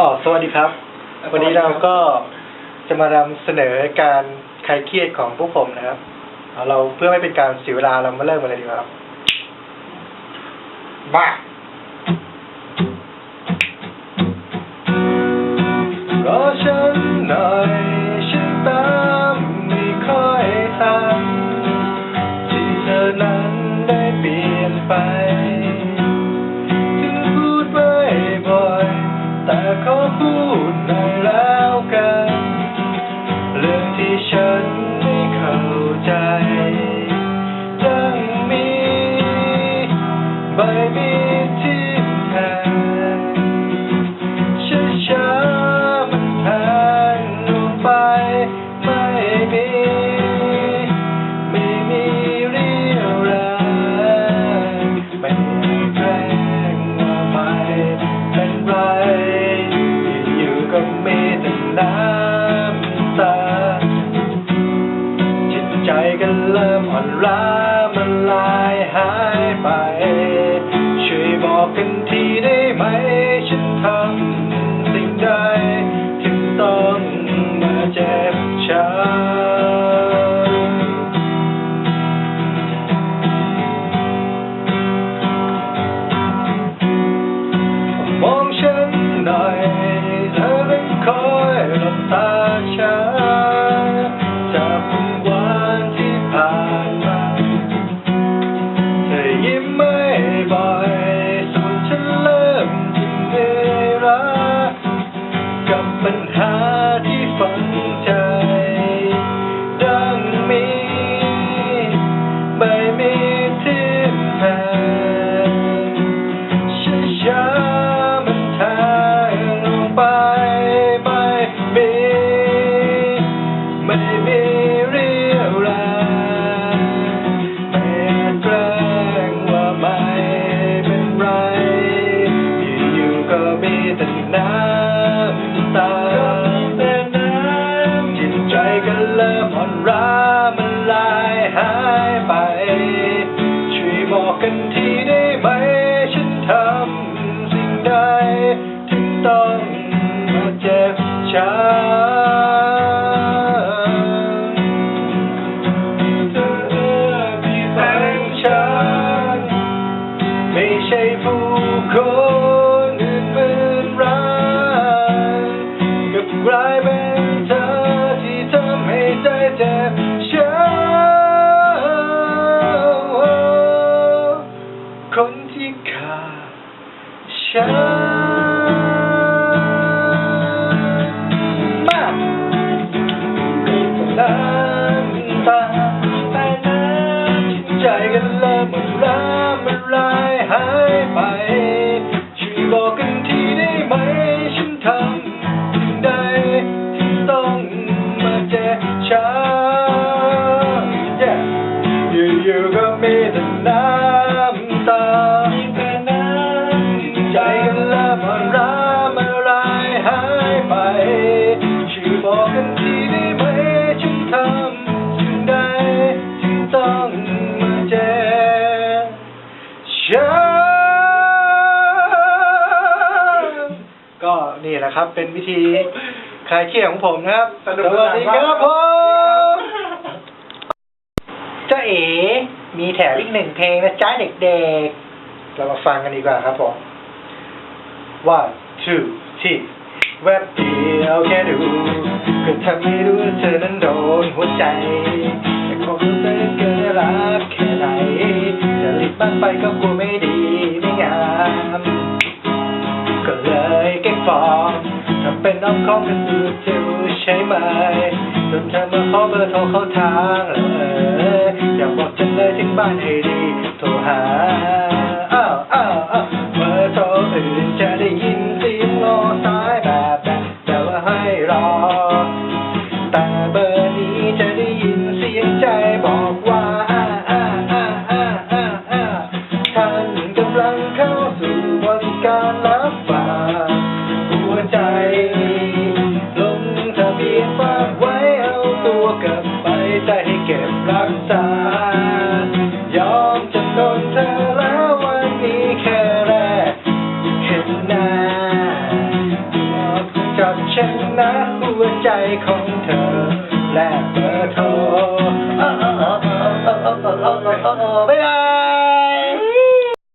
อ๋อสวัสดีครับ วันนี้เราก็จะมานำเสนอการคลายเครียดของพวกผมนะครับเราเพื่อไม่เป็นการเสียเวลาเรามาเริ่มกันเลยดีกว่าครับบ้ารอฉันหน่อยฉันตามไม่ค่อยทันที่เธอนั้นได้เปลี่ยนไป น้ำตาจิตใจกันเริ่มอ่อนล้ามันลายหายไป ช่วยบอกกันทีได้ไหม มีแต่น้ำตาจิตใจก็เริ่มอ่อนล้ามันลายหายไป ช่วยบอกกันทีได้ไหม ฉันทำสิ่งใดถึงต้องมาเจ็บช้ำเธอที่ฟังฉันไม่ใช่ผู้คน ฉั นี่แหละครับ เป็นวิธีคลายเครียดของผมนะครับ สนุกสสวัสนานดีมากครับผมเจ้าเอ๋มีแถมอีกหนึ่งเพลงนะจ๊ะเด็กๆ เรามาฟังกันดีกว่าครับผม one two three แวบเดียวแค่ดูก็ทำให้รู้ว่าเธอนั้นโดนหัวใจ แต่คงรู้ได้เกินรักแค่ไหนจะรีบมากไปก็กลัวไม่ดีไม่ เป็นน้องของกันดูจะใช่ไหมจนเธอมาขอเบอร์โทรเข้าทางเลยอยากบอกฉันเลยถึงบ้านให้ดีโทรหาอ้าวอ้าวอ้าวเบอร์โทรอื่นจะได้ยินเสียงงอสายแบบแบบแต่ว่าให้รอ ใจให้เก็บรักษา ยอมจำนนเธอแล้ววันนี้แค่แรกเห็นหน้าบอกับฉันนะหัวใจของเธอ และเบอร์โทรบ๊ายบาย